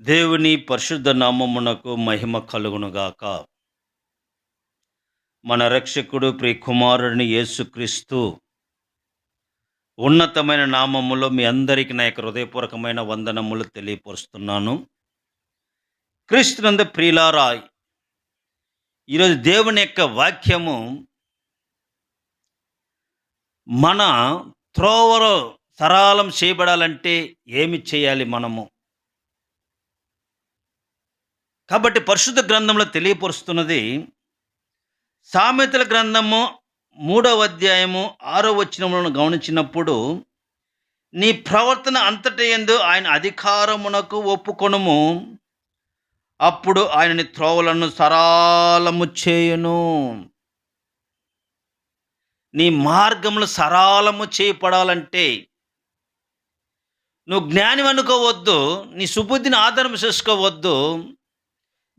దేవుని పరిశుద్ధ నామమునకు మహిమ కలుగునుగాక. మన రక్షకుడు ప్రియకుమారుడిని యేసుక్రీస్తు ఉన్నతమైన నామములో మీ అందరికీ నా యొక్క హృదయపూర్వకమైన వందనములు తెలియపరుస్తున్నాను. క్రీస్తునంద ప్రియులారాయ్ ఈరోజు దేవుని యొక్క వాక్యము మన త్రోవలో సరళం చేయబడాలంటే ఏమి చేయాలి మనము? కాబట్టి పరిశుద్ధ గ్రంథంలో తెలియపరుస్తున్నది సామెతల గ్రంథము మూడవ అధ్యాయము ఆరో వచనములను గమనించినప్పుడు నీ ప్రవర్తన అంతటి ఎందు ఆయన అధికారమునకు ఒప్పుకొనుము. అప్పుడు ఆయనని త్రోవలను సరాలము చేయును. నీ మార్గములు సరాలము చేయపడాలంటే నువ్వు జ్ఞానం అనుకోవద్దు నీ సుబుద్ధిని ఆధారం చేసుకోవద్దు.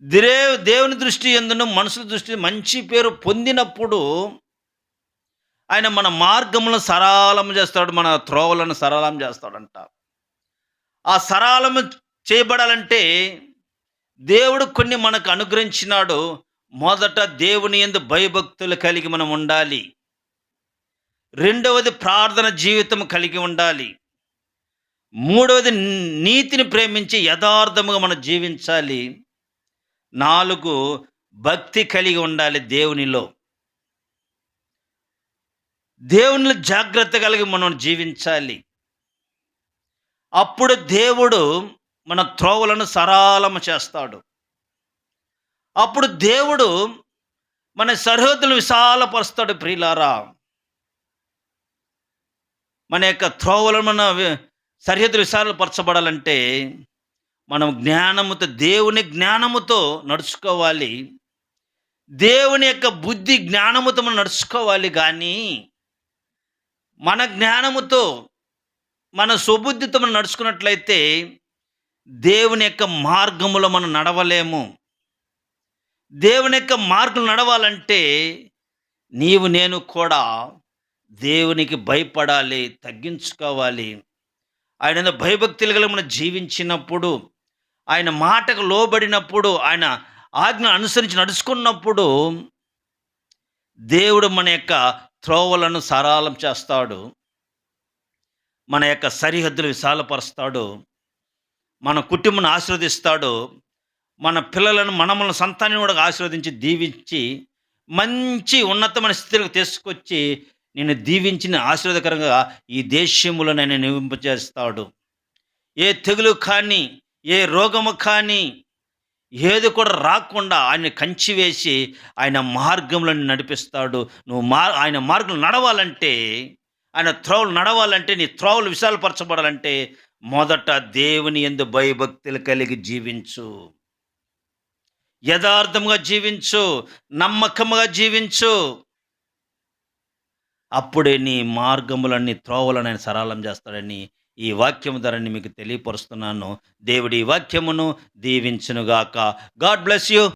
దే దేవుని దృష్టి ఎందును మనుషుల దృష్టి మంచి పేరు పొందినప్పుడు ఆయన మన మార్గములను సరళం చేస్తాడు మన త్రోవలను సరళం చేస్తాడంట. ఆ సరళము చేయబడాలంటే దేవుడు కొన్ని మనకు అనుగ్రహించినాడు. మొదట దేవుని ఎందు భయభక్తులు కలిగి మనం ఉండాలి. రెండవది ప్రార్థన జీవితం కలిగి ఉండాలి. మూడవది నీతిని ప్రేమించి యథార్థముగా మనం జీవించాలి. నాలుగు భక్తి కలిగి ఉండాలి దేవునిలో. దేవునిలో జాగ్రత్త కలిగి మనం జీవించాలి. అప్పుడు దేవుడు మన త్రోవలను సరళము చేస్తాడు. అప్పుడు దేవుడు మన సరిహద్దులు విశాలపరుస్తాడు ప్రియులారా. మన యొక్క త్రోవలను మన సరిహద్దులు విశాలపరచబడాలంటే మనం జ్ఞానముతో దేవుని జ్ఞానముతో నడుచుకోవాలి. దేవుని యొక్క బుద్ధి జ్ఞానముతో మనం నడుచుకోవాలి కానీ మన జ్ఞానముతో మన సుబుద్ధితో మనం నడుచుకున్నట్లయితే దేవుని యొక్క మార్గములో మనం నడవలేము. దేవుని యొక్క మార్గం నడవాలంటే నీవు నేను కూడా దేవునికి భయపడాలి తగ్గించుకోవాలి. ఆయన భయభక్తులు కలిగి మనం జీవించినప్పుడు ఆయన మాటకు లోబడినప్పుడు ఆయన ఆజ్ఞ అనుసరించి నడుచుకున్నప్పుడు దేవుడు మన యొక్క త్రోవలను సరళం చేస్తాడు. మన యొక్క సరిహద్దులు విశాలపరుస్తాడు. మన కుటుంబాన్ని ఆశీర్వదిస్తాడు. మన పిల్లలను మనములను సంతానం కూడా ఆశీర్వదించి దీవించి మంచి ఉన్నతమైన స్థితికి తీసుకొచ్చి నేను దీవించిన ఆశీర్వదకరంగా ఈ దేశములో నేను నివింపజేస్తాడు ఏ తెగులు కానీ ఏ రోగము కానీ ఏది కూడా రాకుండా ఆయన కంచి వేసి ఆయన మార్గంలో నడిపిస్తాడు. నువ్వు మా ఆయన మార్గం నడవాలంటే ఆయన త్రోవలు నడవాలంటే నీ త్రోవలు విశాలపరచబడాలంటే మొదట దేవుని ఎందు భయభక్తులు కలిగి జీవించు. యథార్థముగా జీవించు నమ్మకముగా జీవించు. అప్పుడే నీ మార్గములన్నీ త్రోవలను ఆయన సరళం చేస్తాడని ఈ వాక్యము ధరని మీకు తెలియపరుస్తున్నాను. దేవుడి వాక్యమును దీవించునుగాక. God bless you.